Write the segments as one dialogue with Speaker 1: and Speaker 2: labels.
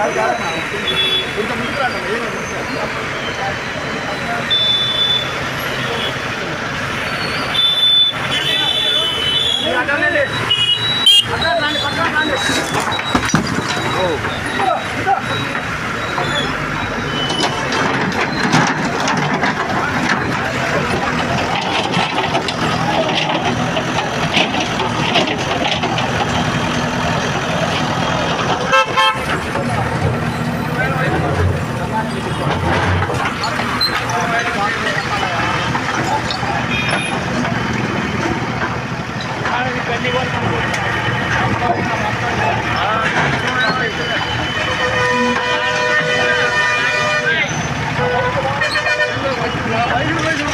Speaker 1: Cara, cara.
Speaker 2: Yeah,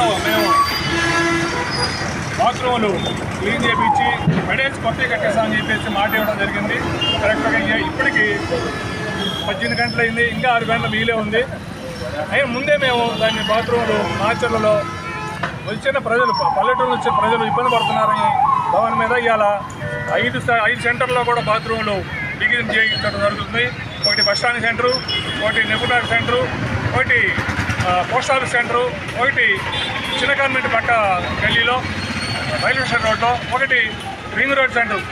Speaker 2: నాలుగు మేము బాత్రూములు clean చేయించి మెడేజ్ కొత్త కట్టేసామని చెప్పేసి మాట ఇవ్వడం జరిగింది. కరెక్ట్గా ఇప్పటికీ ఇప్పటికి పద్దెనిమిది గంటలు అయింది. ఇంకా ఆరు గంటల మీలే ఉంది. అయినా ముందే మేము దాన్ని బాత్రూములు మార్చర్లలో వచ్చిన ప్రజలు పల్లెటూరు వచ్చిన ప్రజలు ఇబ్బంది పడుతున్నారని భవన్ మీద ఇవాళ ఐదు ఐదు సెంటర్లో కూడా బాత్రూములు బిగిన్ చేయించడం జరుగుతుంది. ఒకటి బస్టాండ్ సెంటరు ఒకటి నెప్పుటార్ సెంటరు ఒకటి పోస్ట్ ఆఫీస్ సెంటరు ఒకటి చిన్న గవర్నమెంట్ పక్క గల్లీలో రైల్వే స్టేషన్ రోడ్లో ఒకటి రింగ్ రోడ్ సెంటర్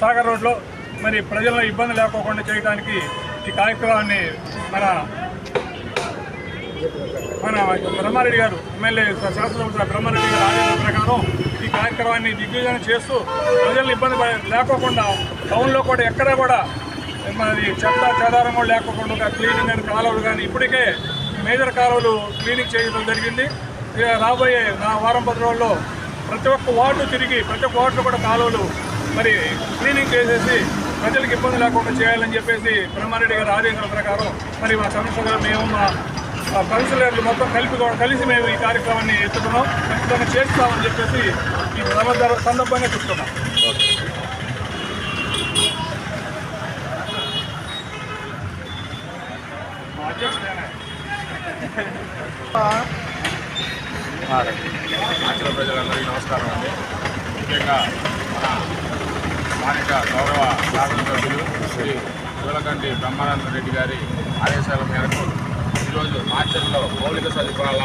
Speaker 2: సాగర్ రోడ్లో. మరి ప్రజల్లో ఇబ్బంది లేకోకుండా చేయడానికి ఈ కార్యక్రమాన్ని మన మన బ్రహ్మారెడ్డి గారు ఎమ్మెల్యే శాసనసభ బ్రహ్మారెడ్డి గారు ఆదేశాల ప్రకారం ఈ కార్యక్రమాన్ని దిగ్విజయం చేస్తూ ప్రజలను ఇబ్బంది లేకోకుండా టౌన్లో కూడా ఎక్కడ కూడా మరి చెత్త చెదారం కూడా లేకోకుండా క్లీనింగ్ కానీ కాలువలు కానీ ఇప్పటికే మేజర్ కాలువలు క్లీనింగ్ చేయడం జరిగింది. ఇక రాబోయే నా వారం పది రోజుల్లో ప్రతి ఒక్క వార్డు తిరిగి ప్రతి ఒక్క వార్డులో కూడా కాలువలు మరి క్లీనింగ్ చేసేసి ప్రజలకు ఇబ్బంది లేకుండా చేయాలని చెప్పేసి బ్రహ్మారెడ్డి గారి ఆదేశాల ప్రకారం మరి మా సంస్థలో మేము మా కౌన్సిలర్లు మొత్తం కలిపి కలిసి మేము ఈ కార్యక్రమాన్ని ఎత్తుకున్నాం. ఖచ్చితంగా చేస్తామని చెప్పేసి ఈ సందర్భంగా చెప్తున్నాం.
Speaker 1: నమస్కారం అండి. ముఖ్యంగా మన స్థానిక గౌరవ శాసనసభ్యులు శ్రీ శివలకంటి బ్రహ్మానంద రెడ్డి గారి ఆదేశాల మేరకు ఈరోజు మార్చర్లో మౌలిక సదుపాయాల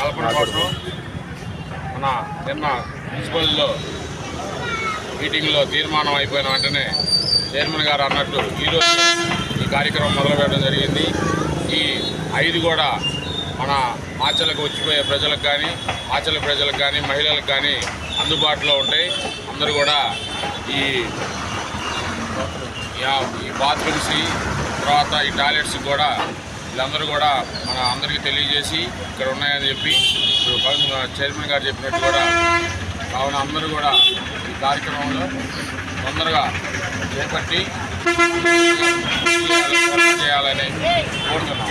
Speaker 1: కల్పన కోసం మన నిన్న మున్సిపల్లో మీటింగ్లో తీర్మానం అయిపోయిన వెంటనే చైర్మన్ గారు అన్నట్టు ఈరోజు ఈ కార్యక్రమం మొదలుపెట్టడం జరిగింది. ఈ ఐదు కూడా మన ఆచలకు వచ్చిపోయే ప్రజలకు కానీ ఆచల ప్రజలకు కానీ మహిళలకు కానీ అందుబాటులో ఉంటాయి. అందరూ కూడా ఈ ఈ బాత్రూమ్స్ తర్వాత ఈ టాయిలెట్స్ కూడా వీళ్ళందరూ కూడా మన అందరికీ తెలియజేసి ఇక్కడ ఉన్నాయని చెప్పి ఇప్పుడు చైర్మన్ గారు చెప్పినట్టు కూడా కావున అందరూ కూడా ఈ కార్యక్రమంలో తొందరగా చేపట్టి చేయాలని కోరుతున్నాం.